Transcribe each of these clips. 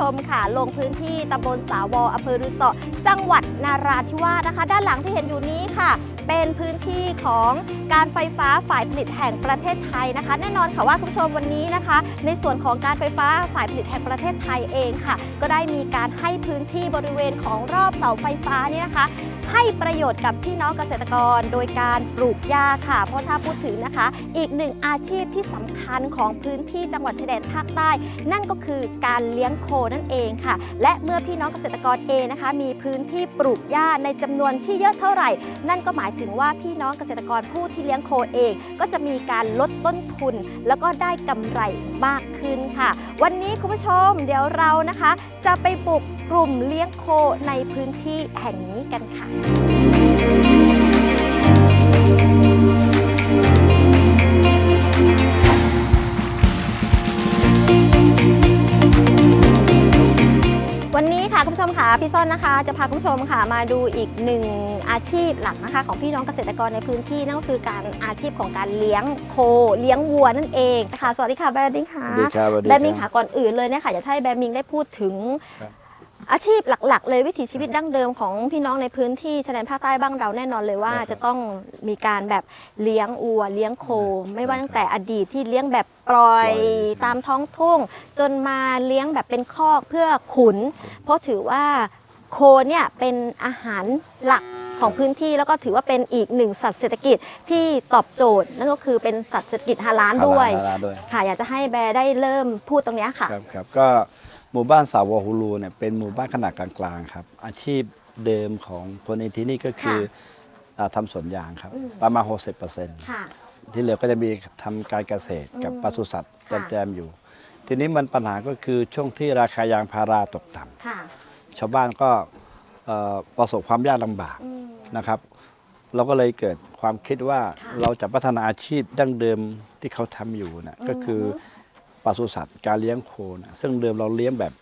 ชมค่ะ ลงพื้นที่ตำบลสาวออำเภอรุสอจังหวัดนาราธิวาสนะคะ ด้านหลังที่เห็นอยู่นี้ค่ะ เป็นพื้นที่ของการไฟฟ้าฝ่ายผลิตแห่งประเทศไทยนะคะ แน่นอนค่ะว่าคุณผู้ชมวันนี้นะคะ ในส่วนของการไฟฟ้าฝ่ายผลิตแห่งประเทศไทยเองค่ะ ก็ได้มีการให้พื้นที่บริเวณของรอบเสาไฟฟ้านี่นะคะ ให้ประโยชน์กับพี่น้องเกษตรกร โดยการปลูกหญ้าค่ะ เพราะถ้าพูดถึงนะคะ อีกหนึ่งอาชีพที่สำคัญของพื้นที่จังหวัดชายแดนภาคใต้ นั่นก็คือการเลี้ยงโคนั่นเองค่ะ และเมื่อพี่น้องเกษตรกรเองนะคะ มีพื้นที่ปลูกหญ้าในจำนวนที่เยอะเท่าไหร่ นั่นก็หมายถึงว่าพี่น้องเกษตรกรผู้ที่เลี้ยงโคเอง ก็จะมีการลดต้นทุน แล้วก็ได้กำไรมากขึ้นค่ะ วันนี้คุณผู้ชมเดี๋ยวเรานะคะ จะไปปลูกกลุ่มเลี้ยงโคในพื้นที่แห่งนี้กันค่ะวันนี้ค่ะคุณผู้ชมค่ะพี่ส้นนะคะ จะพาคุณผู้ชมค่ะมาดูอีกหนึ่งอาชีพหลักนะคะ ของพี่น้องเกษตรกรในพื้นที่นั่นก็คือการอาชีพของการเลี้ยงโคเลี้ยงวัวนั่นเองนะคะสวัสดีค่ะแบร์มิงค่ะดีครับสวัสดีแบร์มิงคค่ะรับก่อนอื่นเลยเนี่ยค่ะอยากจะให้แบร์มิงได้พูดถึงครับ อาชีพหลัก ๆ เลยวิถีชีวิตดั้งเดิมของพี่น้องในพื้นที่ชายแดนภาคใต้บ้างเราแน่นอนเลยว่าครับจะต้องมีการแบบเลี้ยงวัวเลี้ยงโค ไม่ว่าตั้งแต่อดีตที่เลี้ยงแบบปล่อยปล่อยตามท้องทุ่ง จนมาเลี้ยงแบบเป็นคอกเพื่อขุน เพราะถือว่าโคเนี่ยเป็นอาหารหลักของพื้นที่แล้วก็ถือว่าเป็นอีกหนึ่งสัตว์เศรษฐกิจที่ตอบโจทย์ นั่นก็คือเป็นสัตว์เศรษฐกิจฮาลาลด้วย ฮาลาลด้วย ค่ะอยากจะให้แบร์ได้เริ่มพูดตรงเนี้ยค่ะ ครับครับก็ หมู่บ้านสาวฮูลูเนี่ยเป็นหมู่บ้านขนาดกลางๆครับ อาชีพเดิมของคนในที่นี่ก็คือค่ะอ่าทำสวนยางครับ อืม ประมาณ60%ค่ะ ที่เหลือก็จะมีทำการเกษตรกับอืมปศุสัตว์ค่ะ แจมๆอยู่ ทีนี้มันปัญหาก็คือช่วงที่ราคายางพาราตกต่ำค่ะชาวบ้านก็เอ่อประสบความยากลำบากอืม นะครับ เราก็เลยเกิดความคิดว่าค่ะเราจะพัฒนาอาชีพดั้งเดิมที่เขาทำอยู่นะก็คือ ปศุสัตว์การเลี้ยงโคนะซึ่งเดิมเราเลี้ยงแบบ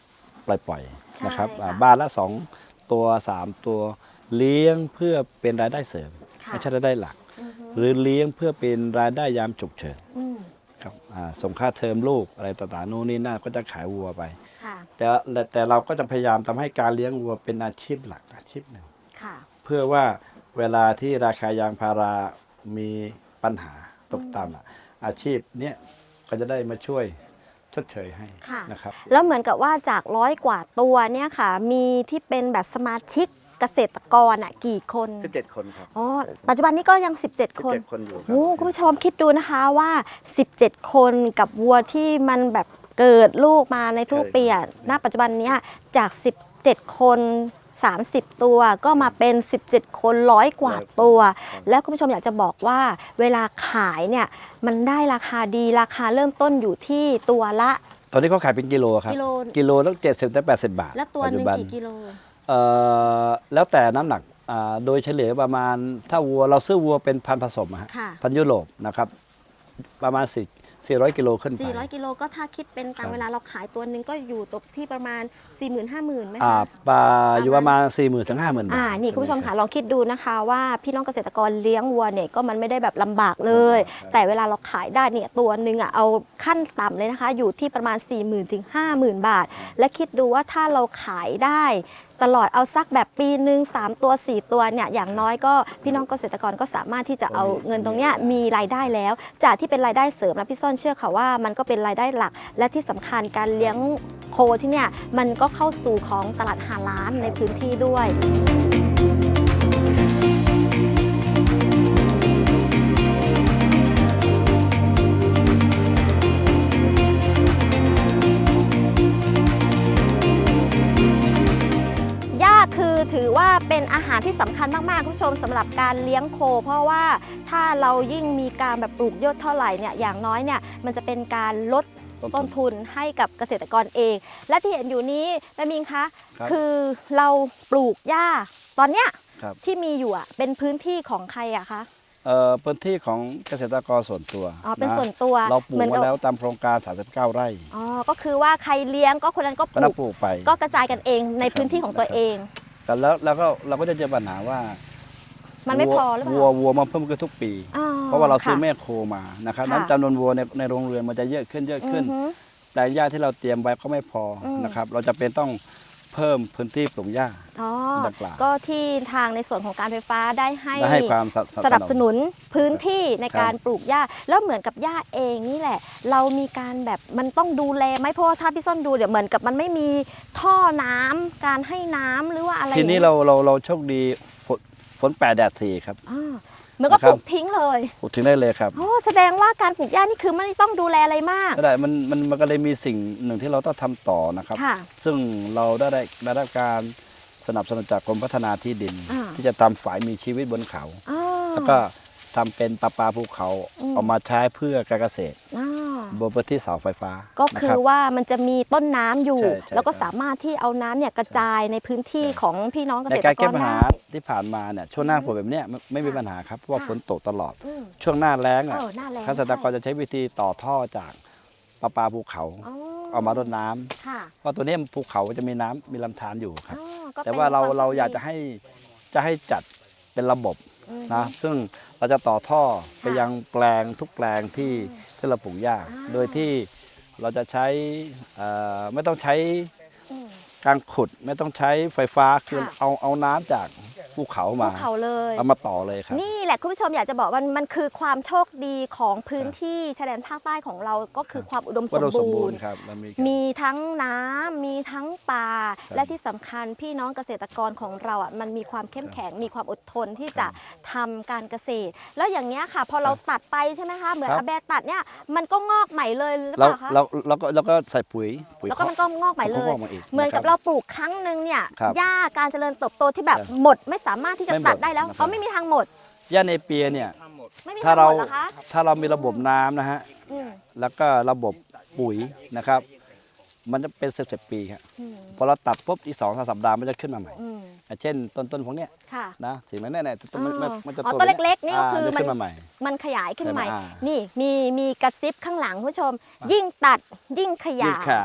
ปล่อยใช่ๆนะครับค่ะอ่าบ้านละสองตัวสามตัวเลี้ยงเพื่อเป็นรายได้เสริมค่ะไม่ใช่รายได้หลักอือฮึหรือเลี้ยงเพื่อเป็นรายได้ยามฉุกเฉินอืมครับอ่าส่งค่าเทอมลูกอะไรต่างๆนู่นนี่นั่นก็จะขายวัวไป ค่ะแต่แต่เราก็จะพยายามทำให้การเลี้ยงวัวเป็นอาชีพหลักอาชีพหนึ่ง ค่ะ เพื่อว่าเวลาที่ราคายางพารามีปัญหาตกต่ำอะอาชีพเนี้ยก็จะได้มาช่วยช ดเชยให้ค่ะนะครับแล้วเหมือนกับว่าจากร้อยกว่าตัวเนี่ยค่ะ มีที่เป็นแบบสมาชิกเกษตรกรอะกี่คน 17 คนครับอ๋อปัจจุบันนี้ก็ยัง 17 คน17คนอยู่ครัโอ้คุณผู้ชมคิดดูนะคะว่า 17 คนกับวัวที่มันแบบเกิดลูกมาในทุกปีอะณปัจจุบันเนี้ยจาก 17 คน 30 ตัวก็มาเป็น 17 คนร้อยกว่าตัว แล้วคุณผู้ชมอยากจะบอกว่าเวลาขายเนี่ยมันได้ราคาดีราคาเริ่มต้นอยู่ที่ตัวละ ตอนนี้เขาขายเป็นกิโลครับ กิโล กิโลตั้ง70ถึง80บาทและตัวหปัจนึ่จุงบันกี่กิโล เอ่อแล้วแต่น้ำหนักอ่าโดยเฉลี่ยประมาณถ้าวัวเราซื้อวัวเป็นพันธุ์ผสมอะฮะค่ะ พันธุ์ยุโรปนะครับ ประมาณ4 400 กิโลขึ้นไป 400 กิโลก็ถ้าคิดเป็นครัต่างบเวลาเราขายตัวหนึ่งก็อยู่ตกที่ประมาณ 4 0 0 0 0 5 0 0 0 0ไหมอ่าคะ ปลาอยู่ประมาณ 4 0 0 0 0ถึง50,000 บาท อ่า นี่คุณผู้ชมค่ะลองคิดดูนะคะ ว่าพี่น้องเกษตรกรเลี้ยงวัวเนี่ยก็มันไม่ได้แบบลำบากเลยลำบากครับแต่เวลาเราขายได้เนี่ยตัวหนึ่งอะเอาขั้นต่ำเลยนะคะ อยู่ที่ประมาณ 4 0,000 0 0ถึง 50,000 บาท และคิดดูว่าถ้าเราขายได้ ตลอดเอาสักแบบปีหนึ่ง3 ตัว 4 ตัวเนี่ยอย่างน้อยก็พี่น้องเกษตรกรก็สามารถที่จะเอาเงินตรงเนี้ยมีรายได้แล้ว จากที่เป็นรายได้เสริมนะพี่ซ่อนเชื่อค่ะว่ามันก็เป็นรายได้หลัก และที่สำคัญการเลี้ยงโคที่เนี่ยมันก็เข้าสู่ของตลาดหาล้านในพื้นที่ด้วย เป็นอาหารที่สำคัญมากๆคุณผู้ชมสำหรับการเลี้ยงโค เพราะว่าถ้าเรายิ่งมีการแบบปลูกเยอะเท่าไหร่เนี่ยอย่างน้อยเนี่ยมันจะเป็นการลดต้นทุนให้กับเกษตรกรเอง และที่เห็นอยู่นี้แม่มิงคะครับคือเราปลูกหญ้าตอนเนี้ยครับที่มีอยู่อะเป็นพื้นที่ของใครอะคะเอ่อพื้นที่ของเกษตรกรส่วนตัวอ๋อเป็นนะส่วนตัว เราปลูกหมือนมาแล้วตามโครงการ 39 ไร่อ๋อก็คือว่าใครเลี้ยงก็คนนั้นก็ปก็ลูนับกปลูกไป ก็กระจายกันเองในพื้นที่ของตัวเอง แต่แล้วแล้วก็เราก็จะเจอปัญหาว่ามันไม่วัวพอหรือเปวัวล่า วัวมาเพิ่มขึ้นทุกปีอ๋อเพราะว่าเราซื้อค่ะแม่โคมานะครับค่ะ นั้นจำนวนวัวในในโรงเรือนมันจะเยอะขึ้นเยอะขึ้น อือฮึแปลงหญ้าที่เราเตรียมไว้ก็ไม่พออมนะครับ เราจะเป็นต้อง เพิ่มพื้นที่ปลูกหญ้า อ๋อ ดังกล่าวก็ที่ทางในส่วนของการไฟฟ้าได้ให้และให้ความสนับสนุนพื้นที่ในครับการปลูกหญ้า แล้วเหมือนกับหญ้าเองนี่แหละ เรามีการแบบมันต้องดูแลไหมเพราะว่าถ้าพี่ส้นดูเดี๋ยวเหมือนกับมันไม่มีท่อน้ำการให้น้ำหรือว่าอะไรทีนี้เราเราเราโชคดีฝนฝนแปดแดดสี่ครับ อ่า เหมือนก็นะครัปบลูกทิ้งเลยปลูกถึงได้เลยครับโอ้แสดงว่าการปลูกหญ้านี่คือไม่ต้องดูแลอะไรมากก็ได้มันมันมันก็เลยมีสิ่งหนึ่งที่เราต้องทำต่อนะครับค่ะซึ่งเราได้ได้ได้รับการสนับสนุนจากกรมพัฒนาที่ดินอ่าที่จะทำฝายมีชีวิตบนเขาอ๋อแล้วก็ ทำเป็นปลาปลาภูเขาอืม เอามาใช้เพื่อการเกษตรอ่าบนพื้นที่เสาไฟฟ้าก็นะคืรัอบว่ามันจะมีต้นน้ำอยู่ ใช่ใช่แล้วก็ครับ สามารถที่เอาน้ำเนี่ยกระจายในพื้นที่ของพี่น้องเกในษตการรกแก้รปัญหาได้ ที่ผ่านมาเนี่ยช่วงหน้าฝนแบบเนี้ยไม่ไม่มีปัญหาครับเพราะว่าค่ะ ฝนตกตลอด อืม ช่วงหน้าแล้งเออะอหน้าแล้งเกษตรกรจะใช้วิธีต่อท่อจากปลาปลาภูเขาอ๋อเอามารดน้ำค่ะเพราะตัวเนี้ยภูเขาจะมีน้ำมีลำธารอยู่ครับ อ๋อก็แต่ป็นว่าเราควมเราโชคดีอยากจะให้จะให้จัด เป็นระบบอืมนะซึ่งเราจะต่อท่อไปค่ะยังแปลงทุกแปลงที่ที่เราปลูกหญ้าอ่าโดยที่เราจะใช้เอ่อไม่ต้องใช้อืมการขุดไม่ต้องใช้ไฟฟ้าคือค่ะเอาเอาน้ำจาก ภูเขาภูมาเขาเลยเอามาต่อเลยครับ นี่แหละคุณผู้ชมอยากจะบอกว่ามันมันคือความโชคดีของพื้นที่ชายแดนภาคใต้ของเราก็คือความอุดมสว่ามเราสมบูบูรรณ์ณ์ครับมันมีมีทั้งน้ำมีทั้งป่าครับและที่สำคัญพี่น้องเกษตรกรของเราอะมันมีความเข้มแข็งมีความอดทนที่จะทำการเกษตร แล้วอย่างเนี้ยค่ะ พอเราตัดไปใช่ไหมคะเหมือนครับอาแบตัดเนี่ยมันก็งอกใหม่เลยหรือเปเราล่าคะเราเราก็เราก็ใส่ปุ๋ยปุ๋ยแล้วก็มันก็งอกใหม่เลเขายงอกมาอีกเหมือนกับะคเราบปลูกครั้งหนึ่งเนี่ยครับหญ้าการเจริญเติบโตที่แบบครับหมดไม่สามารถที่จะไม่หมดตัดได้แล้วนะครับเขาไม่มีทางหมดหญ้าในเปียเนี่ยไม่มีถ้าทางหเรามดเหรอคะถ้าเรามีระบบน้ำนะฮะอืมแล้วก็ระบบปุ๋ยนะครับ มันจะเป็นสิบสิบปีครับอืมพอเราตัดปุ๊บอีกสองสามสัปดาห์มันจะขึ้นมาใหม่อืมอย่างเช่นต้นต้นพวกเนี้ยค่ะนะสิ่งนั้นเนี่ยต้นมันอ๋อมันมันจะอ๋อโตต้นเล็กๆนี่ก็าคือจะมันขึ้นมาใหม่มันขยายขึ้นใหม่ใช่ไหมอ่านี่มีมีกระซิบข้างหลังคุณผู้ชม ยิ่งตัดยิ่งขยิ่ยางยขา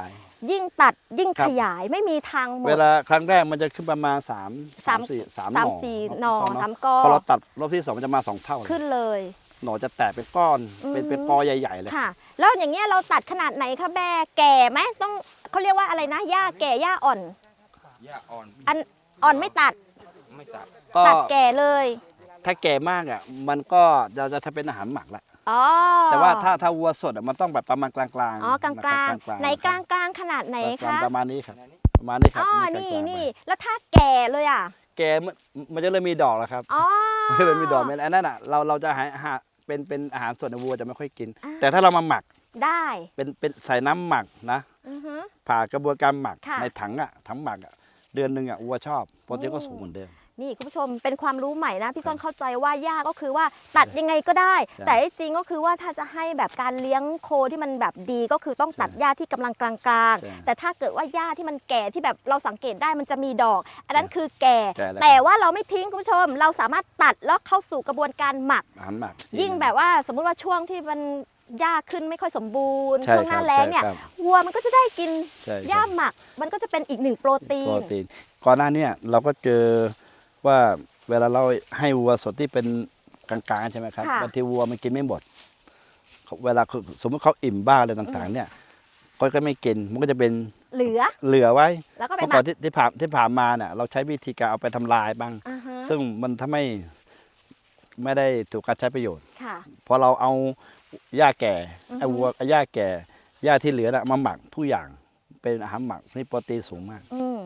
ยยิ่งตัดยิ่งครัขบยายไม่มีทางหมด เวลาครั้งแรกมันจะขึ้นประมาณสามสามสี่สามสามหน่อสี่หน่อเะสามกอพอเราตัดรอบที่สองมันจะมาสองเท่าเลยขึ้นเลย หน่อจะแตกเป็นก้อนอืมเป็นเป็นกอใหญ่ๆเลย ค่ะ แล้วอย่างเงี้ยเราตัดขนาดไหนคะแม่แก่ไหมต้องเขาเรียกว่าอะไรนะหญ้าแก่หญ้าอ่อนหญ้าอ่อนอันอ่อนไม่ตัดไม่ตัดก็ตัดแก่เลย ถ้าแก่มากอะมันก็จะจะทำเป็นอาหารหมักละ อ๋อแต่ว่าถ้าถ้าวัวสดอะมันต้องแบบประมาณกลางๆอ๋อกลางกลางนะครับไหนกลางกลางขนาดไหนกลางคะๆประมาณนี้ครับประมาณนี้ครับอ๋อนี่นี่กลางๆนี่ไปแล้วถ้าแก่เลยอะ แก่มันมันจะเริ่มมีดอกแล้วครับอ๋อมันจะเริ่มมีดอกเป็นอันนั้นอะเราเราจะหาอาหารเป็นเป็นอาหารส่วนในวัวจะไม่ค่อยกินอ่าแต่ถ้าเรามาหมักได้เป็นเป็นใส่น้ำหมักนะอือฮึผ่ากระบวนการหมักค่ะในถังอะถังหมักอะเดือนหนึ่งอะวัวชอบโปรตีนก็โอ้สูงเหมือนเดิม นี่คุณผู้ชมเป็นความรู้ใหม่นะพี่ส้นเข้าใจว่าหญ้าก็คือว่าตัดยังไงก็ได้ใช่แต่ที่จริงก็คือว่าถ้าจะให้แบบการเลี้ยงโคที่มันแบบดีก็คือต้องตัดใช่หญ้าที่กำลังกลางใช่ๆแต่ถ้าเกิดว่าหญ้าที่มันแก่ที่แบบเราสังเกตได้มันจะมีดอก อันนั้นคือแก่แก่แล้วแต่ว่าเราไม่ทิ้งคุณผู้ชม เราสามารถตัดแล้วเข้าสู่กระบวนการหมักอาหารหมักยิ่งแบบว่าสมมุติว่าช่วงที่มันหญ้าขึ้นไม่ค่อยสมบูรณ์ใช่ช่วงหน้าครับแล้งเนี่ยใช่ครับวัวมันก็จะได้กินใช่หญ้าครับหมัก มันก็จะเป็นอีกหนึ่งโปรตีโปรนตีนก่อนหน้าเนี้เราก็เจอ ว่าเวลาเราให้วัวสดที่เป็นกลางๆใช่ไหมครับค่ะบางทีวัวมันกินไม่หมดเขาเวลาเขาสมมติเขาอิ่มบ้างอะไรต่างๆ เนี่ยก็ก็ไม่กินมันก็จะเป็นเหลือเหลือไว้แล้วก็ไปเมื่อหก่มัอกนที่ที่ผ่านที่ผ่านมาเนี่ยเราใช้วิธีการเอาไปทำลายบ้างอ่าฮะซึ่งมันทำให้ไม่ได้ถูกการใช้ประโยชน์ค่ะพอเราเอาหญ้าแก่อือฮึไอ้วัวหญ้าแก่หญ้าที่เหลือน่ะมาหมักทุกอย่าง เป็นอาหารหมักนี่โปรตีนสูงมาก อืม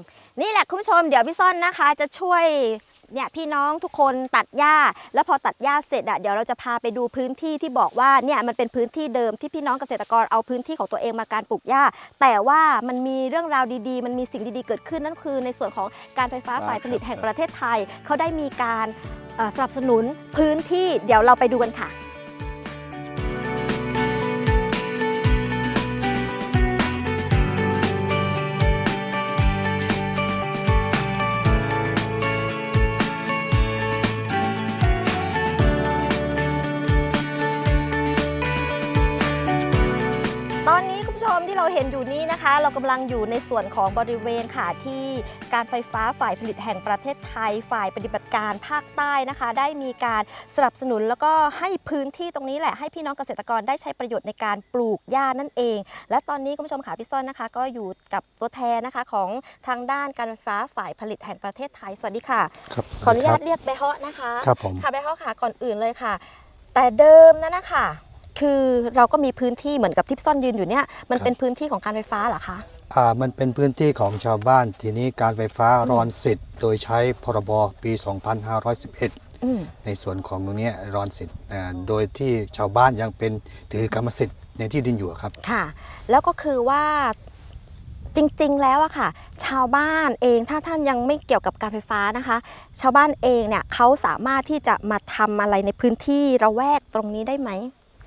นี่แหละคุณผู้ชมเดี๋ยวพี่ซ่อนนะคะ จะช่วยเนี่ยพี่น้องทุกคนตัดหญ้า แล้วพอตัดหญ้าเสร็จอะเดี๋ยวเราจะพาไปดูพื้นที่ที่บอกว่าเนี่ยมันเป็นพื้นที่เดิมที่พี่น้องเกษตรกรเอาพื้นที่ของตัวเองมาการปลูกหญ้า แต่ว่ามันมีเรื่องราวดีๆ มันมีสิ่งดีๆเกิดขึ้นนั่นคือ ในส่วนของการไฟฟ้าฝ่ายผลิตแห่งประเทศไทย เขาได้มีการเอ่อสนับสนุนพื้นที่เดี๋ยวเราไปดูกันค่ะ เรากำลังอยู่ในส่วนของบริเวณค่ะที่การไฟฟ้าฝ่ายผลิตแห่งประเทศไทย ฝ่ายปฏิบัติการภาคใต้นะคะ ได้มีการสนับสนุนแล้วก็ให้พื้นที่ตรงนี้แหละให้พี่น้องเกษตรกรได้ใช้ประโยชน์ในการปลูกหญ้านั่นเอง และตอนนี้คุณผู้ชมขาพี่ซ้อนนะคะ ก็อยู่กับตัวแทนนะคะของทางด้านการไฟฟ้าฝ่ายผลิตแห่งประเทศไทยสวัสดีค่ะครับขออนุญาตครับเรียกเบฮะนะคะครับผมค่ะเบฮะค่ะก่อนอื่นเลยค่ะ แต่เดิมนั่นนะคะ คือเราก็มีพื้นที่เหมือนกับที่พี่ซ่อนยืนอยู่เนี่ยมันเป็นพื้นที่ของการไฟฟ้าเหรอคะอ่ามันเป็นพื้นที่ของชาวบ้านทีนี้การไฟฟ้ารอนสิทธิ์ โดยใช้พรบปี 2511อืมในส่วนของตรงเนี้ยรอนสิทธิ์อ่าโดยที่ชาวบ้านยังเป็นถือกรรมสิทธิ์ในที่ดินอยู่ครับค่ะ แล้วก็คือว่าจริงๆ แล้วอะค่ะ ชาวบ้านเองถ้าท่านยังไม่เกี่ยวกับการไฟฟ้านะคะ ชาวบ้านเองเนี่ยเขาสามารถที่จะมาทำอะไรในพื้นที่ระแวกตรงนี้ได้ไหม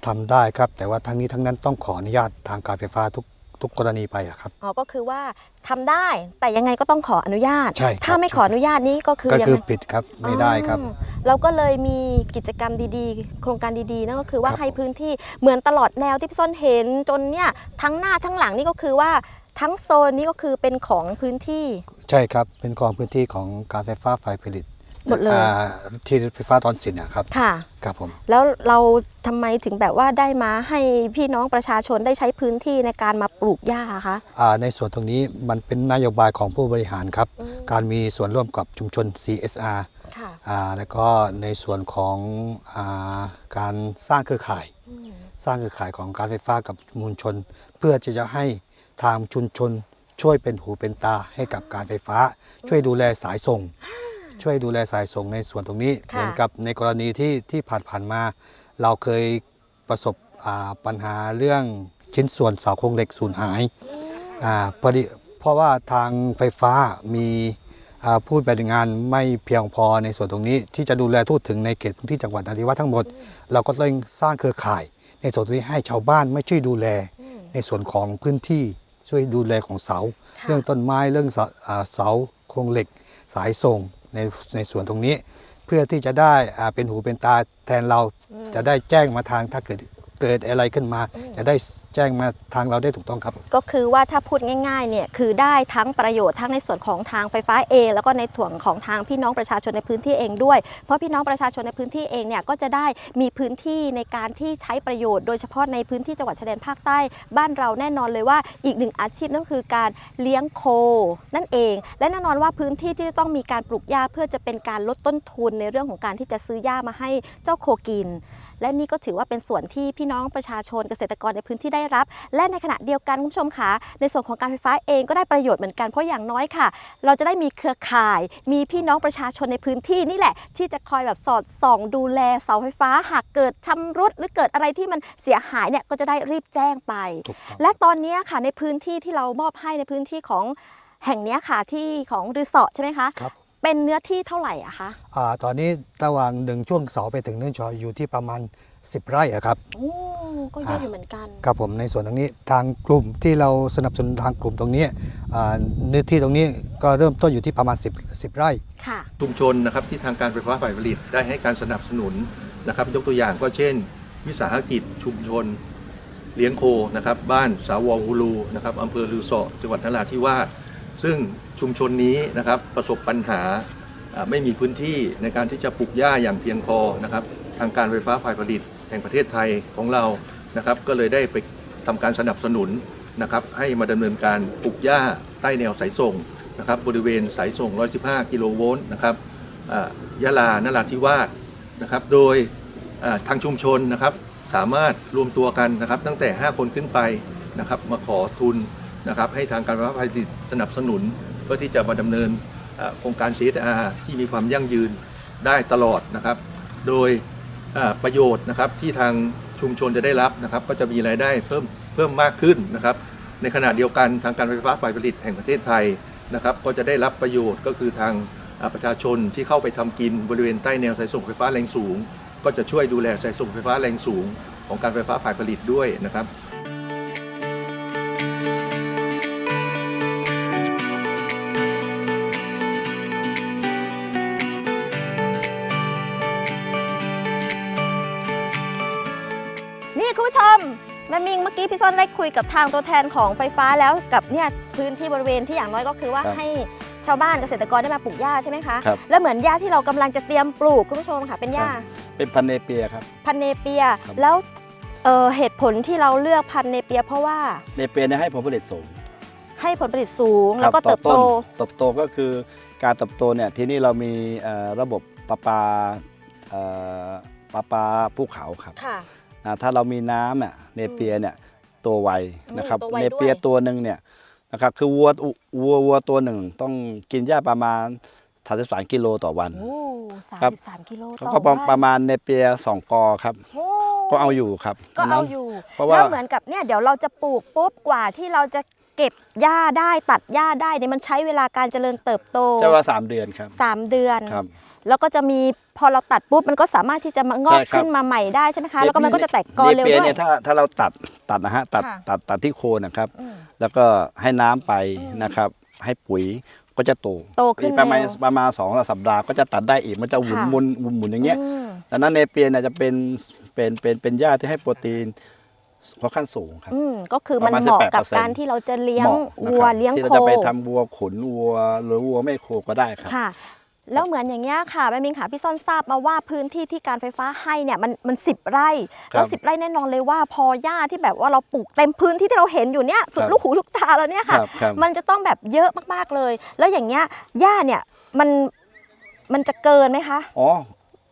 ทำได้ครับ แต่ว่าทั้งนี้ทั้งนั้นต้องขออนุญาตทางการไฟฟ้าทุกทุกกรณีไปอะครับอ๋อก็คือว่าทำได้แต่ยังไงก็ต้องขออนุญาต ใช่ครับถ้าไม่ขออนุญาตนี้ก็คือก็ยังคือไงปิดครับไม่ได้ครับอ๋อเราก็เลยมีกิจกรรมดีๆ โครงการดีๆนั่นก็คือว่าครับให้พื้นที่เหมือนตลอดแนวที่พี่ส้นเห็นจนเนี่ยทั้งหน้าทั้งหลังนี่ก็คือว่าทั้งโซนนี้ก็คือเป็นของพื้นที่ ใช่ครับเป็นของพื้นที่ของการไฟฟ้าฝ่ายผลิต หมดเลยอ่าที่ไฟฟ้ารอนสิทธิ์นะครับค่ะ ครับผม แล้วเราทำไมถึงแบบว่าได้มาให้พี่น้องประชาชนได้ใช้พื้นที่ในการมาปลูกหญ้าคะ อ่าในส่วนตรงนี้มันเป็นนโยบายของผู้บริหารครับ อืม การมีส่วนร่วมกับชุมชน CSR ค่ะ อ่าแล้วก็ในส่วนของอาการสร้างเครือข่ายอืมสร้างเครือข่ายของการไฟฟ้ากับมวลชน เพื่อที่จะให้ทางชุมชนช่วยเป็นหูเป็นตาให้กับการไฟฟ้า ช่วยดูแลสายส่ง ช่วยดูแลสายส่งในส่วนตรงนี้ค่ะเหมือนกับในกรณีที่ที่ผ่านผ่านๆมา เราเคยประสบอ่าปัญหาเรื่องชิ้นส่วนเสาโครงเหล็กสูญหายอาพอดีเพราะว่าทางไฟฟ้ามีอ่าผู้ปฏิบัติงานไม่เพียงพอในส่วนตรงนี้ ที่จะดูแลทั่วถึงในเขตพื้นที่จังหวัดนราธิวาสทั้งหมด เราก็เลยสร้างเครือข่าย ในส่วนตรงนี้ให้ชาวบ้านไม่ช่วยดูแลอืมในส่วนของพื้นที่ช่วยดูแลของเสาค่ะเรื่องต้นไม้เรื่องเสาอ่าเสาโครงเหล็กสายส่ง ในในส่วนตรงนี้ เพื่อที่จะได้อ่าเป็นหูเป็นตาแทนเราอืมจะได้แจ้งมาทางถ้าเกิด เกิดอะไรขึ้นมาอืมจะได้แจ้งมาทางเราได้ถูกต้องครับ ก็คือว่าถ้าพูดง่ายๆเนี่ยคือได้ทั้งประโยชน์ทั้งในส่วนของทางไฟฟ้าเองแล้วก็ในส่วนของทางพี่น้องประชาชนในพื้นที่เองด้วย เพราะพี่น้องประชาชนในพื้นที่เองเนี่ยก็จะได้มีพื้นที่ในการที่ใช้ประโยชน์ โดยเฉพาะในพื้นที่จังหวัดชายแดนภาคใต้บ้านเราแน่นอนเลยว่าอีกหนึ่งอาชีพนั่นคือการเลี้ยงโค นั่นเอง และแน่นอนว่าพื้นที่ที่จะต้องมีการปลูกหญ้าเพื่อจะเป็นการลดต้นทุนในเรื่องของการที่จะซื้อหญ้ามาให้เจ้าโคกิน และนี่ก็ถือว่าเป็นส่วนที่พี่น้องประชาชนเกษตรกรในพื้นที่ได้รับ และในขณะเดียวกันคุณผู้ชมคะในส่วนของการไฟฟ้าเองก็ได้ประโยชน์เหมือนกันเพราะอย่างน้อยค่ะ เราจะได้มีเครือข่าย มีพี่น้องประชาชนในพื้นที่นี่แหละ ที่จะคอยแบบสอดส่องดูแลเสาไฟฟ้าหากเกิดชำรุด หรือเกิดอะไรที่มันเสียหายเนี่ยก็จะได้รีบแจ้งไปถูกต้องและตอนนี้ค่ะในพื้นที่ที่เรามอบให้ในพื้นที่ของแห่งเนี้ยค่ะที่ของรีสอร์ทใช่ไหมคะครับ เป็นเนื้อที่เท่าไหร่อะคะอ่าตอนนี้ระหว่างหนึ่งช่วงเสาไปถึงเนื่องชออยู่ที่ประมาณ 10 ไร่อะครับ โอ้ก็เยอะอยู่เหมือนกัน ครับผมในส่วนตรงนี้ทางกลุ่มที่เราสนับสนุนทางกลุ่มตรงนี้อ่าเนื้อที่ตรงนี้ก็เริ่มต้นอยู่ที่ประมาณ 10 10 ไร่ ค่ะ ชุมชนนะครับที่ทางการไฟฟ้าฝ่ายผลิตได้ให้การสนับสนุนนะครับ ยกตัวอย่างก็เช่น วิสาหกิจชุมชน เลี้ยงโคนะครับบ้านสาวอฮูลูนะครับอำเภอลือเสอจังหวัดนราธิวาส ซึ่งชุมชนนี้นะครับประสบปัญหาไม่มีพื้นที่ในการที่จะปลูกหญ้าอย่างเพียงพอนะครับ ทางการไฟฟ้าฝ่ายผลิตแห่งประเทศไทยของเรานะครับ ก็เลยได้ไปทำการสนับสนุนนะครับ ให้มาดำเนินการปลูกหญ้าใต้แนวสายส่งนะครับ บริเวณสายส่ง 115 กิโลโวลต์นะครับยะลานราธิวาสนะครับ โดยทางชุมชนนะครับ สามารถรวมตัวกันนะครับ ตั้งแต่ 5 คนขึ้นไปนะครับ มาขอทุน นะครับให้ทางการไฟฟ้าผลิตสนับสนุน เพื่อที่จะมาดำเนินโครงการ CSR ที่มีความยั่งยืนได้ตลอดนะครับ โดยประโยชน์นะครับที่ทางชุมชนจะได้รับนะครับ ก็จะมีรายได้เพิ่มเพิ่มมากขึ้นนะครับ ในขณะเดียวกันทางการไฟฟ้าฝ่ายผลิตแห่งประเทศไทยนะครับ ก็จะได้รับประโยชน์ก็คือทางประชาชนที่เข้าไปทำกินบริเวณใต้แนวสายส่งไฟฟ้าแรงสูง ก็จะช่วยดูแลสายส่งไฟฟ้าแรงสูง ของการไฟฟ้าฝ่ายผลิตด้วยนะครับ กี้พี่ส้นได้คุยกับทางตัวแทนของไฟฟ้าแล้วกับเนี่ยพื้นที่บริเวณที่อย่างน้อยก็คือว่าครับให้ชาวบ้านเกษตรกรได้มาปลูกหญ้าใช่ไหมคะครับ แล้วเหมือนหญ้าที่เรากำลังจะเตรียมปลูกคุณผู้ชมค่ะเป็นหญ้า เป็นพันธุ์เนเปียครับ พันธุ์เนเปีย ครับ แล้วเอ่อเหตุผลที่เราเลือกพันธุ์เนเปีย เพราะว่าเนเปียเนี่ยให้ผลผลิตสูงให้ผลผลิตสูงคแล้รัวก็ต่เติอบโตต้นเติบโตก็คือการเติบโตเนี่ยที่นี่เรามีเอ่อระบบประปาเอ่อประปาภูเขาครับค่ะ อ่าถ้าเรามีน้ำอะเนเปียเนี่ย ตัวไวนะครับตัวไวเนเปียด้วยตัวหนึ่งเนี่ยนะครับคือวัววัววัวตัวหนึ่งต้องกินหญ้าประมาณ33กิโลต่อวัน โอ้สามครับสิบสามกิโลเขาต่อก็ประวันประมาณเนเปียสองกอครับ โอ้ก็เอาอยู่ครับก็เอาอยู่เพราะว่าแล้วเหมือนกับเนี่ยเดี๋ยวเราจะปลูกปุ๊บกว่าที่เราจะเก็บหญ้าได้ตัดหญ้าได้เนี่ยมันใช้เวลาการเจริญเติบโตใช่ว่าสามเดือนครับสามเดือน ครับ แล้วก็จะมีพอเราตัดปุ๊บมันก็สามารถที่จะมางอกใช่ครับขึ้นมาใหม่ได้ใช่ไหมคะแล้วก็มันก็จะแตกกอเร็วนปีด้วยเนี่ยถ้าถ้าเราตัดตัดนะฮะตัดค่ะตัดตัดที่โคนนะครับอืมแล้วก็ให้น้ำไปอืมนะครับ ให้ปุ๋ยก็จะโตโตขึ้นอีกประมาณเร็วประมาณสองสัปดาห์ก็จะตัดได้อีกมันจะหมุนค่ะหมุนหมุนหมุนอย่างเงี้ยอืมดังนั้นเนเปียเนี่ยจะเป็นเป็นเป็นเป็นหญ้าที่ให้โปรตีนค่อนข้างสูงครับอืมก็คือมันประมาณเหมาะกับ18%การที่เราจะเลี้ยงเหมาะนะวัวครับเลี้ยงที่โคเราจะไปทำวัวขุนวัวหรือวัวไม่โคก็ได้ครับค่ะ แล้วเหมือนอย่างเงี้ยค่ะแม่มิงค่ะพี่ซ่อนทราบมาว่าพื้นที่ที่การไฟฟ้าให้เนี่ยมันมันสิบไร่แล้วสิบไร่แน่นอนเลยว่าพอหญ้าที่แบบว่าเราปลูกเต็มพื้นที่ที่เราเห็นอยู่เนี่ยสุดครับลูกหูลูกตาแล้วเนี่ยคค่ะรับครับมันจะต้องแบบเยอะมากๆเลย แล้วอย่างเงี้ยหญ้าเนี่ยมันมันจะเกินไหมคะอ๋อ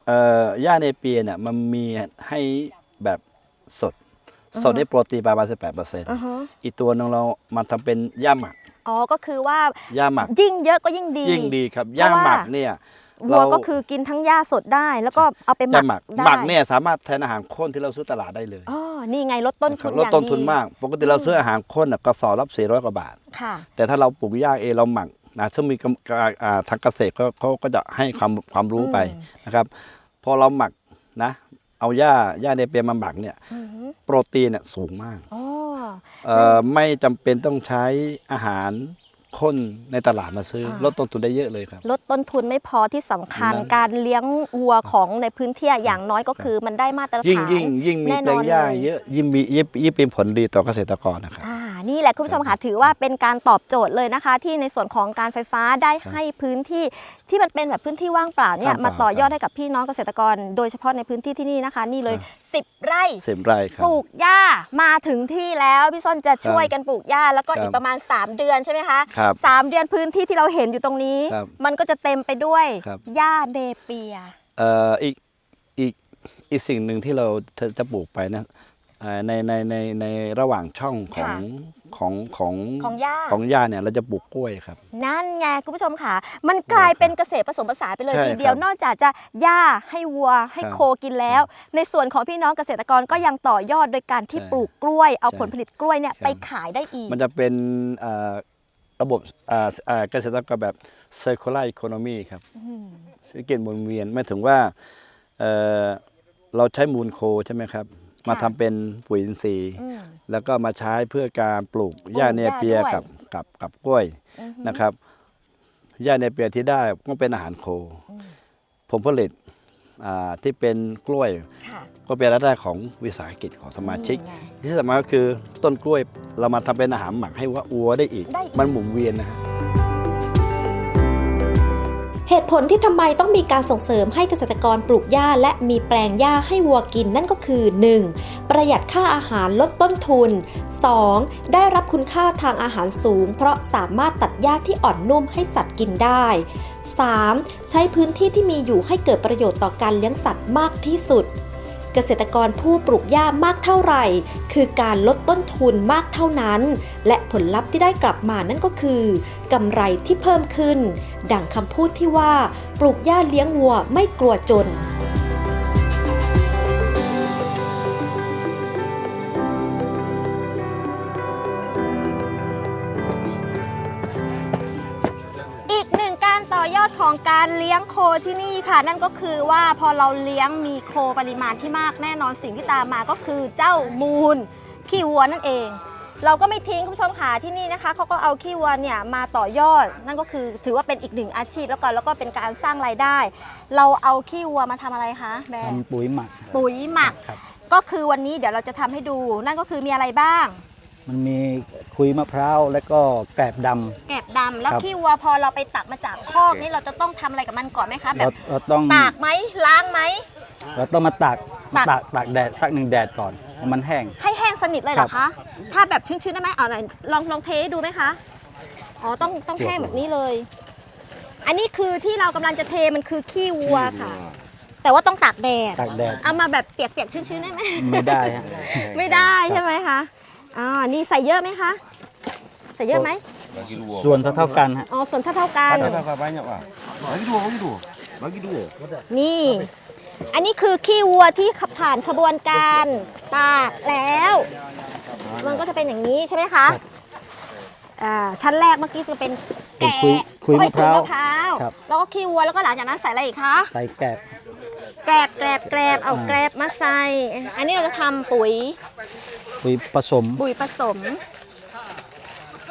เอ่อหญ้าเนเปียเนี่ยมันมีให้แบบสดสดได้โปรตีนประมาณ18%เปอร์เซ็นต์อือฮะอีกตัวหนึงเรามาทำเป็นหญ้าหมัก อ๋อก็คือว่าหญ้าหมักยิ่งเยอะก็ยิ่งดียิ่งดีครับเพหญ้าราะว่าหมักเนี่ยวัวเราก็คือกินทั้งหญ้าสดได้ แล้วก็เอาไปหหมัญ้ากหมักได้หมักเนี่ยสามารถแทนอาหารข้นที่เราซื้อตลาดได้เลยอ๋อนี่ไงลดต้นทุนลดอย่างต้นทุนดีมาก ปกติเราซื้ออาหารข้นน่ะกระสอบรับ400กว่าบาทค่ะ แต่ถ้าเราปลูกหญ้าเองเราหมักนะซึ่งมีกำอ่าทางเกษตรเขาเขาก็จะให้ความความรู้ไปอืมนะครับ พอเราหมักนะ เอาหญ้าหญ้าเนเปียมาหมักเนี่ยอือฮึโปรตีนเนี่ยสูงมากอ๋อเอ่อไม่จำเป็นต้องใช้อาหาร ข้นในตลาดมาซื้ออ่าลดต้นทุนได้เยอะเลยครับ ลดต้นทุนไม่พอที่สำคัญนั่นการเลี้ยงวัวของในพื้นที่อย่างน้อยก็คือมันได้มาตรฐานยิ่งยิ่งยิ่งมีแน่แปนลองนหญ้าเลยเยอะยิ่งมียิ่งยิ่งเป็นผลดีต่อเกษตรกรนะครับอ่านี่แหละคุณผู้ชมค่ะถือว่าเป็นการตอบโจทย์เลยนะคะ ที่ในส่วนของการไฟฟ้าได้ครับให้พื้นที่ที่มันเป็นแบบพื้นที่ว่างเปล่าเนี่ยว่างเปล่ามาต่อยอดให้กับพี่น้องเกษตรกร โดยเฉพาะในพื้นที่ที่นี่นะคะ นี่เลยครับ10 ไร่เสมไร่ครัปบลูกหญ้ามาถึงที่แล้วพี่ส้นจะช่วยกันปลูกหญ้าแล้วก็ครับอีกประมาณ 3 เดือนใช่ไหมคะครับ สามเดือนพื้นที่ที่เราเห็นอยู่ตรงนี้ ครับมันก็จะเต็มไปด้วยครับ หญ้าเนเปีย เอ่ออีกอีกอีกสิ่งหนึ่งที่เราจะจะปลูกไปนะเอ่อในในในในระหว่างช่องของค่ะของของของหญ้า ของหญ้าเนี่ยเราจะปลูกกล้วยครับ นั่นไงคุณผู้ชมค่ะ มันกลายเป็นเกษตรผสมผสานไปเลยใช่ทีเดียว ครับนอกจากจะหญ้าให้วัวให้ครับโคกินแล้ว ในส่วนของพี่น้องเกษตรกรก็ยังต่อยอดโดยการที่ใช่ปลูกกล้วย เอาใช่ผลผลิตกล้วยเนี่ยใช่ไปขายได้อีก มันจะเป็นเอ่อ ระบบอ่าอ่าเกษตรกรแบบ circular economy ครับอืมเศรษฐกิจหมุนเวียนไม่ถึงว่าเอ่อเราใช้มูลโคใช่ไหมครับ มาทำเป็นปุ๋ยอินทรีย์อืมแล้วก็มาใช้เพื่อการปลูกหญ้าปลูกเนหญ้าเปียด้วยกับกับกับกล้วยอือฮึนะครับหญ้าเนเปียที่ได้ก็เป็นอาหารโคอืมผลผลิตอ่า ที่เป็นกล้วยค่ะก็เป็นรายได้ของวิสาหกิจของสมาชิกนี่ไงที่สำคัญก็คือต้นกล้วยเรามาทำเป็นอาหารหมักให้วัวได้อีกได้อีก มันหมุนเวียนนะฮะเหตุผลที่ทำไมต้องมีการส่งเสริมให้เกษตรกรปลูกหญ้าและมีแปลงหญ้าให้วัวกินนั่นก็คือ 1. ประหยัดค่าอาหารลดต้นทุน 2. ได้รับคุณค่าทางอาหารสูง เพราะสามารถตัดหญ้าที่อ่อนนุ่มให้สัตว์กินได้ 3. ใช้พื้นที่ที่มีอยู่ให้เกิดประโยชน์ต่อการเลี้ยงสัตว์มากที่สุด เกษตรกรผู้ปลูกหญ้ามากเท่าไหร่ คือการลดต้นทุนมากเท่านั้น และผลลัพธ์ที่ได้กลับมานั่นก็คือกำไรที่เพิ่มขึ้น ดังคำพูดที่ว่า ปลูกหญ้าเลี้ยงวัวไม่กลัวจน เลี้ยงโคที่นี่ค่ะ นั่นก็คือว่าพอเราเลี้ยงมีโคปริมาณที่มากแน่นอนสิ่งที่ตามมาก็คือเจ้ามูลขี้วัวนั่นเอง เราก็ไม่ทิ้งคุณผู้ชมค่ะที่นี่นะคะเขาก็เอาขี้วัวเนี่ยมาต่อยอด นั่นก็คือถือว่าเป็นอีกหนึ่งอาชีพแล้วก็แล้วก็เป็นการสร้างรายได้ เราเอาขี้วัวมาทำอะไรคะแบรนด์ทำปุ๋ยหมักปุ๋ยหมัก ครับ ก็คือวันนี้เดี๋ยวเราจะทำให้ดู นั่นก็คือมีอะไรบ้าง มันมีคุยมะพร้าวแล้วก็แกลบดแกบดำแล้วครับขี้วัวพอเราไปตักมาจากคอกนี่เราจะต้องทำอะไรกับมันก่อนไหมคะำแบเราบเราต้อง ตากไหมล้างไหม เราต้องมาตากตาก ตากตากแดดสักหนึ่งแดดก่อนให้มันแห้ง ให้แห้งสนิทเลยเหรอครัคะบถ้าแบบชื้นๆได้ไหมเอาหน่อยลองลองเทให้ดูไหมคะ อ๋อต้องต้องเกี่ยวแห้งแบบนี้เลย อันนี้คือที่เรากำลังจะเทมันคือขี้วัวค่ะ แต่ว่าต้องตากแดด ตากแดดเอามาแบบเปียกๆชื้นๆได้ไหม ไม่ได้ฮะ ไม่ได้ใช่ไหมคะ อ๋อนี่ใส่เยอะไหมคะ ใส่เยอะไหมส่วนเท่าเท่าๆกันฮะ อ๋อส่วนเท่าๆกัน Kakak banyak pak. Bagi dua, bagi dua. Bagi dua. นี่ อันนี้คือขี้วัวที่ขับผ่านขบวนการตากแล้ว มันก็จะเป็นอย่างนี้ใช่ไหมคะอ่าชั้นแรกเมื่อกี้จะเป็นเป็นแกะคุยคุยโอ้มะพร้าวคุยมะพร้าว ครับ แล้วก็ขี้วัวแล้วก็หลังจากนั้นใส่อะไรอีกคะ ใส่แกลบ แกรบแกรบแกรบเอาอ่าแกรบมาใส่ อันนี้เราจะทำปุ๋ย ปุ๋ยผสม ปุ๋ยผสม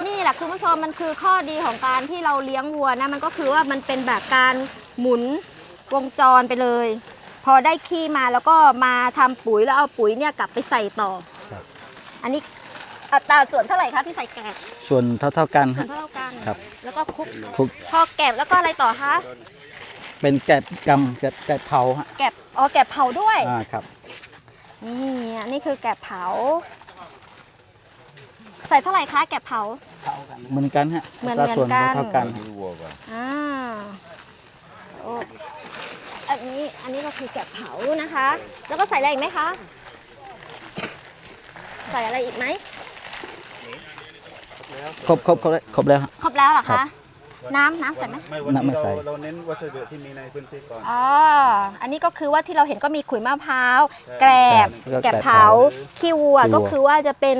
นี่แหละคุณผู้ชมมันคือข้อดีของการที่เราเลี้ยงวัวนะมันก็คือว่ามันเป็นแบบการหมุนวงจรไปเลย พอได้ขี้มาแล้วก็มาทำปุ๋ยแล้วเอาปุ๋ยเนี่ยกลับไปใส่ต่อ ครับ อันนี้อัตราส่วนเท่าไหร่คะที่ใส่แกบส่วนเท่าเท่าๆกันส่วฮะนเท่ากัน ครับ แล้วก็คลุก คลุก พอแกบแล้วก็อะไรต่อคะ เป็นแกลบกำแกลบแกลบเผาฮะแกบอ๋อแกบเผาด้วย อ่าครับ นี่อันนี่คือแกบเผา ใส่เท่าไหร่คะแกบเผา เหมือนกันฮะเหมือนสัดส่วนเหมือนกันเท่าๆกัน Bagi dua pak. อ่าโอ้อันนี้อันนี้ก็คือแกะเผานะคะ แล้วก็ใส่อะไรอีกไหมคะ ใส่อะไรอีกไหมครบครบครบแล้วครบแล้วฮะ ครบแล้วเหรอครัคะ บ น้ำน้ำใส่ไหมไม่วันน่ะไม่นี้ใส่เราเราเน้นวัสดุที่มีในพื้นที่ก่อน อ๋ออันนี้ก็คือว่าที่เราเห็นก็มีขุยมะพร้าว แกรบแล้วก็แกะแกะเผาเผาขี้วัวขี้วัวก็คือว่าจะเป็น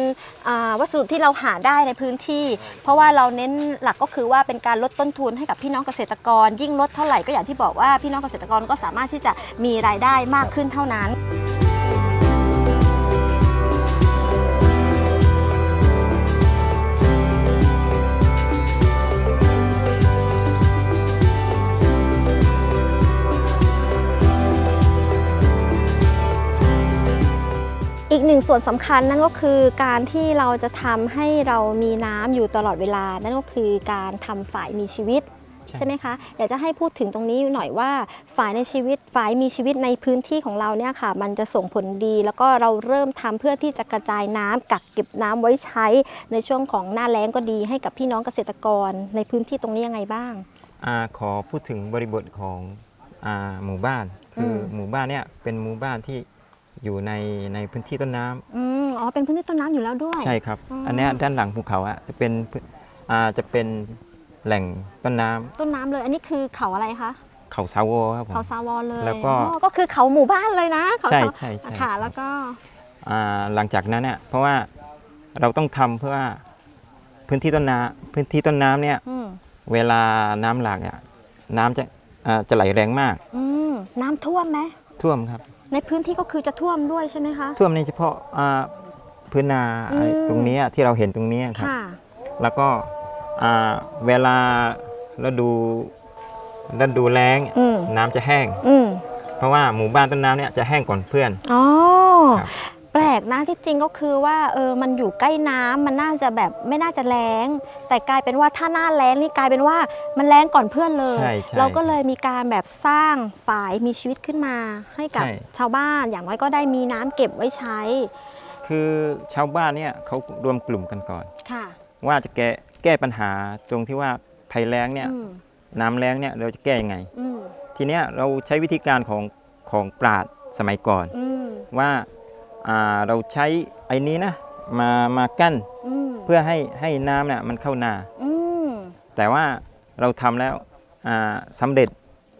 อ่าวัสดุที่เราหาได้ในพื้นที่ เพราะว่าเราเน้นหลักก็คือว่าเป็นการลดต้นทุนให้กับพี่น้องเกษตรกร ยิ่งลดเท่าไหร่ก็อย่างที่บอกว่าพี่น้องเกษตรกรก็สามารถที่จะมีรายได้มากขึ้นเท่านั้น อีกหนึ่งส่วนสำคัญนั่นก็คือการที่เราจะทำให้เรามีน้ำอยู่ตลอดเวลา นั่นก็คือการทำฝ่ายมีชีวิตใช่ไหมคะอยากจะให้พูดถึงตรงนี้หน่อยว่าฝ่ายในชีวิตฝ่ายมีชีวิตในพื้นที่ของเราเนี่ยค่ะ มันจะส่งผลดี แล้วก็เราเริ่มทำเพื่อที่จะกระจายน้ำกักเก็บน้ำไว้ใช้ ในช่วงของหน้าแล้งก็ดีให้กับพี่น้องเกษตรกรในพื้นที่ตรงนี้ยังไงบ้างอาขอพูดถึงบริบทของอาหมู่บ้าน คืออมหมู่บ้านเนี่ยเป็นหมู่บ้านที่ อยู่ในในพื้นที่ต้นน้ำอืมอ๋อเป็นพื้นที่ต้นน้ำอยู่แล้วด้วย ใช่ครับ อ๋ออั อันเนี้ยด้านหลังภูเขาอะจะเป็นพื้นอาจะเป็นแหล่งต้นน้ำต้นน้ำเลย อันนี้คือเขาอะไรคะ เขาซาโวครับผม เขาซาวอนเลยแล้วก็อ๋อก็คือเขาหมู่บ้านเลยนะ เขาใช่ซาใช่ใช่ ค่ะ แล้วก็ อ่าหลังจากนั้นเนี่ยเพราะว่าเราต้องทำเพื่อว่าพื้นที่ต้นน้ำพื้นที่ต้นน้ำเนี่ยอืมเวลาน้ำหลากเนี่ยน้ำจะอ่าจะไหลแรงมากอืมน้ำท่วมไหมท่วมครับ ในพื้นที่ก็คือจะท่วมด้วยใช่ไหมคะ ท่วมในเฉพาะอ่าพื้นนาอืม ไอ้ตรงเนี้ยที่เราเห็นตรงเนี้ยครับ ค่ะ แล้วก็อ่าเวลาฤดูฤดูแล้งอืม น้ำจะแห้ง อืมเพราะว่าหมู่บ้านต้นน้ำเนี่ยจะแห้งก่อนเพื่อน อ๋อ ครับแปแปลกนะที่จริงก็คือว่าเออมันอยู่ใกล้น้ำมันน่าจะแบบไม่น่าจะแล้ง แต่กลายเป็นว่าถ้าหน้าแล้งนี่กลายเป็นว่ามันแล้งก่อนเพื่อนเลยใช่ใช่เราก็เลยมีการแบบสร้างฝายมีชีวิตขึ้นมา ให้กับใช่ชาวบ้านอย่างน้อยก็ได้มีน้ำเก็บไว้ใช้ คือชาวบ้านเนี่ยเขารวมกลุ่มกันก่อนค่ะ ว่าจะแก้แก้ปัญหาตรงที่ว่าภัยแล้งเนี่ยอืมน้ำแล้งเนี่ยเราจะแก้ยังไงอืมทีเนี้ยเราใช้วิธีการของของปราดสมัยก่อนอืมว่าอ่า เราใช้ไอ้นี้นะมามากั้นอืมเพื่อให้ให้น้ำเนี่ยมันเข้านาอืมแต่ว่าเราทำแล้วอ่าสำเร็จ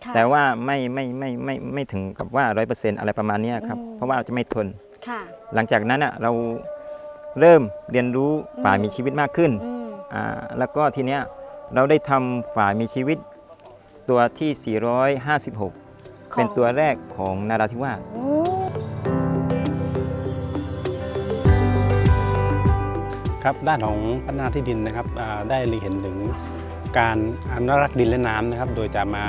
ค่ะแต่ว่าไม่ไม่ไม่ไม่ไม่ถึงกับว่าร้อยเปอร์เซ็นต์อะไรประมาณเนี้ยครับอืมเพราะว่าจะไม่ทนค่ะหลังจากนั้นอะเราเริ่มเรียนรู้ฝ่ายมีชีวิตมากขึ้นอืมอ่าแล้วก็ทีเนี้ยเราได้ทำฝ่ายมีชีวิตตัวที่ 456 เป็นตัวแรกของนาราธิวาส ครับด้านของพัฒนาที่ดินนะครับได้เล็งเห็นถึงการอนุรักษ์ดินและน้ำนะครับ โดยจะมา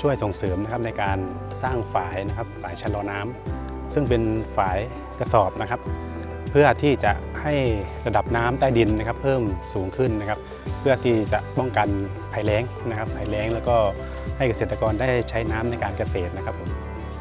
ช่วยส่งเสริมนะครับในการสร้างฝายนะครับฝายชะลอน้ำซึ่งเป็นฝายกระสอบนะครับ เพื่อที่จะให้ระดับน้ำใต้ดินนะครับ เพิ่มสูงขึ้นนะครับ เพื่อที่จะป้องกันภัยแล้งนะครับภัยแล้งแล้วก็ให้เกษตรกรได้ใช้น้ำในการเกษตรนะครับผม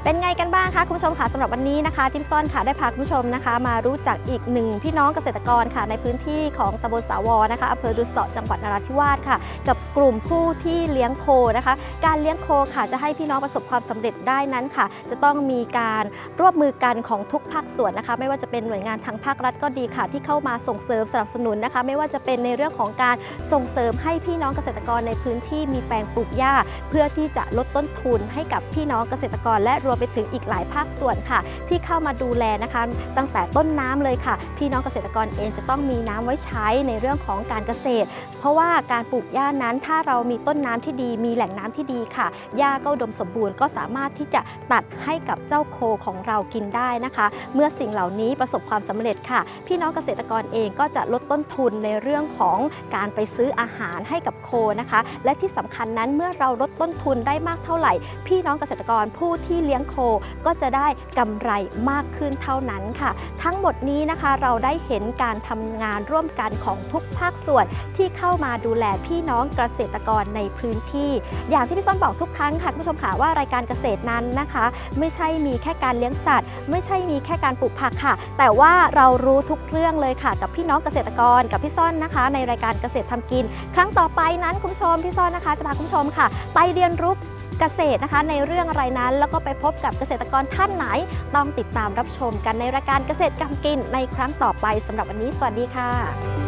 เป็นไงกันบ้างคะคุณผู้ชมค่ะสำหรับวันนี้นะคะทิมซ่อนค่ะได้พาคุณผู้ชมนะคะ มารู้จักอีกหนึ่งพี่น้องเกษตรกรค่ะ ในพื้นที่ของตำบลสาวรนะคะอำเภอดุสอจังหวัดนราธิวาสค่ะ กับกลุ่มผู้ที่เลี้ยงโคนะคะ การเลี้ยงโคค่ะจะให้พี่น้องประสบความสำเร็จได้นั้นค่ะ จะต้องมีการร่วมมือกันของทุกภาคส่วนนะคะ ไม่ว่าจะเป็นหน่วยงานทางภาครัฐก็ดีค่ะ ที่เข้ามาส่งเสริมสนับสนุนนะคะ ไม่ว่าจะเป็นในเรื่องของการส่งเสริมให้พี่น้องเกษตรกรในพื้นที่มีแปลงปลูกหญ้า เพื่อที่จะลดต้นทุนให้กับพี่น้องเกษตรกรและรวมไปถึงอีกหลายภาคส่วนค่ะ ที่เข้ามาดูแลนะคะ ตั้งแต่ต้นน้ำเลยค่ะ พี่น้องเกษตรกรเองจะต้องมีน้ำไว้ใช้ในเรื่องของการเกษตร เพราะว่าการปลูกหญ้านั้นถ้าเรามีต้นน้ำที่ดี มีแหล่งน้ำที่ดีค่ะหญ้าก็ดมสมบูรณ์ก็สามารถที่จะตัดให้กับเจ้าโคของเรากินได้นะคะ เมื่อสิ่งเหล่านี้ประสบความสำเร็จค่ะ พี่น้องเกษตรกรเองก็จะลดต้นทุนในเรื่องของการไปซื้ออาหารให้กับโคนะคะ และที่สำคัญนั้นเมื่อเราลดต้นทุนได้มากเท่าไหร่ พี่น้องเกษตรกรผู้ที่เลี้ยงโค ก็จะได้กำไรมากขึ้นเท่านั้นค่ะ ทั้งหมดนี้นะคะเราได้เห็นการทำงานร่วมกันของทุกภาคส่วนที่เข้ามาดูแลพี่น้องเกษตรกรในพื้นที่ อย่างที่พี่ส้นบอกทุกครั้งค่ะคุณผู้ชมค่ะว่ารายการเกษตรนั้นนะคะ ไม่ใช่มีแค่การเลี้ยงสัตว์ ไม่ใช่มีแค่การปลูกผักค่ะ แต่ว่าเรารู้ทุกเรื่องเลยค่ะ กับพี่น้องเกษตรกรกับพี่ซ่อนนะคะ ในรายการเกษตรทำกิน ครั้งต่อไปนั้นคุณผู้ชมพี่ซ่อนนะคะ จะพาคุณผู้ชมค่ะ ไปเรียนรู้ เกษตรนะคะ ในเรื่องอะไรนั้น แล้วก็ไปพบกับเกษตรกรท่านไหน ต้องติดตามรับชมกันในรายการเกษตรกำกินในครั้งต่อไปสำหรับวันนี้ สวัสดีค่ะ